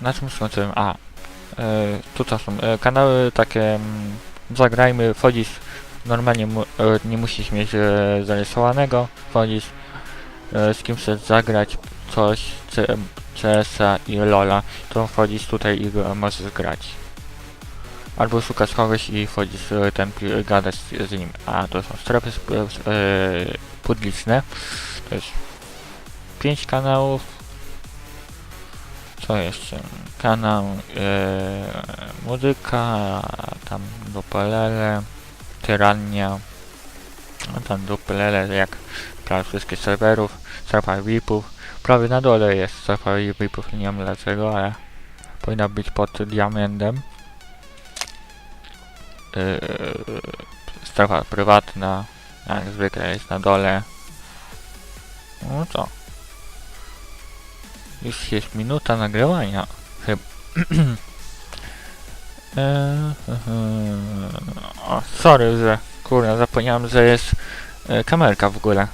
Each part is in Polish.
na czym skończyłem? A, e, tutaj są e, kanały takie, mm, zagrajmy, wchodzisz, normalnie mu, e, nie musisz mieć e, zarysowanego, wchodzisz, e, z kim chcesz zagrać coś, C- CS-a i LoLa, to wchodzisz tutaj i go możesz grać. Albo szukasz kogoś i wchodzisz ten, gadasz z, z nim. A, to są strefy e, publiczne. To jest 5 kanałów. Co jeszcze? Kanał e, muzyka, tam dupelele, tyrania, tam dupelele jak prawie wszystkich serwerów, strefa VIP-ów. Prawie na dole jest strefa VIP-ów, nie wiem dlaczego, ale powinna być pod diamentem. E, strefa prywatna, jak zwykle jest na dole. No co? Już jest minuta nagrywania. Chyba. Eee, o, sorry, że kurwa zapomniałem, że jest e, kamerka w ogóle.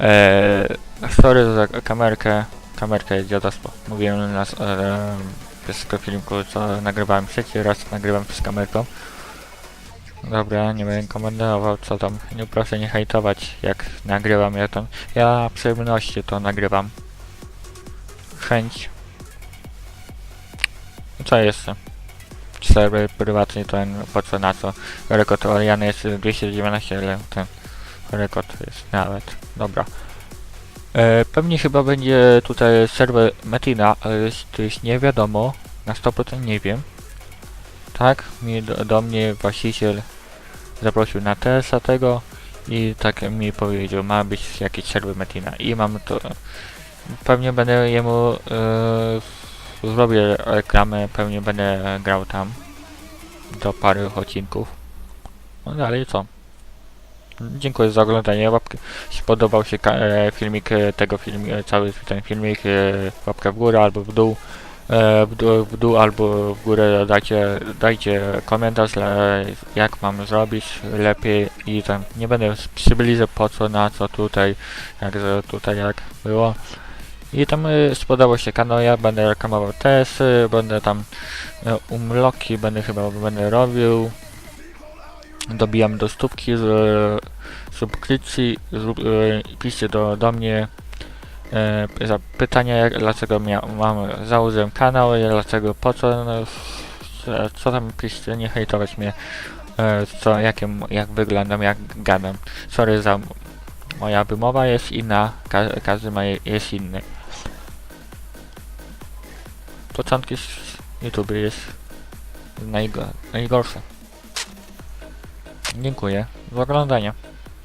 Eee, sorry za kamerkę. Kamerka jest dziadostwo. Mówiłem na e, tego filmiku, co nagrywałem trzeci raz, nagrywam z kamerką. Dobra, nie będę komentował co tam. Nie proszę nie hejtować jak nagrywam ja tam. Ja przyjemności to nagrywam. Chęć. Co jeszcze? Serwer prywatny to po co na co? Rekord Oriany jest 219, ale ten rekord jest nawet. Dobra. E, pewnie chyba będzie tutaj serwer Metina, ale jest- to jest nie wiadomo. Na 100% nie wiem. Tak, mi do, do mnie właściciel zaprosił na TS-a tego i tak mi powiedział, ma być jakiś serwer Metina i mam to pewnie będę jemu e, zrobię reklamę, pewnie będę grał tam do paru odcinków. No dalej co? Dziękuję za oglądanie. Łapkę, jeśli podobał się e, filmik e, tego filmu, e, cały ten filmik, łapkę w górę albo w dół. E, w, dół, w dół albo w górę dajcie, dajcie komentarz, jak mam zrobić lepiej i tam nie będę przybliżał po co, na co tutaj, jak tutaj jak było. I tam e, spodobał się kanał, ja będę reklamował e, będę tam e, umloki, będę chyba będę robił. Dobijam do stópki z e, subskrypcji, piszcie do, do mnie e, za pytania, jak, dlaczego mia, mam, założyłem kanał, dlaczego, po co, no, co- tam piszcie, nie hejtować mnie, e, co, jakim, jak wyglądam, jak gadam. Sorry za moja wymowa jest inna, ka każdy ma je- jest inny. Początki z YouTube jest najgo najgorsze. Dziękuję za oglądanie.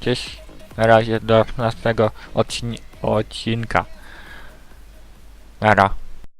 Cześć. Na razie do następnego odcin odcinka. Nara.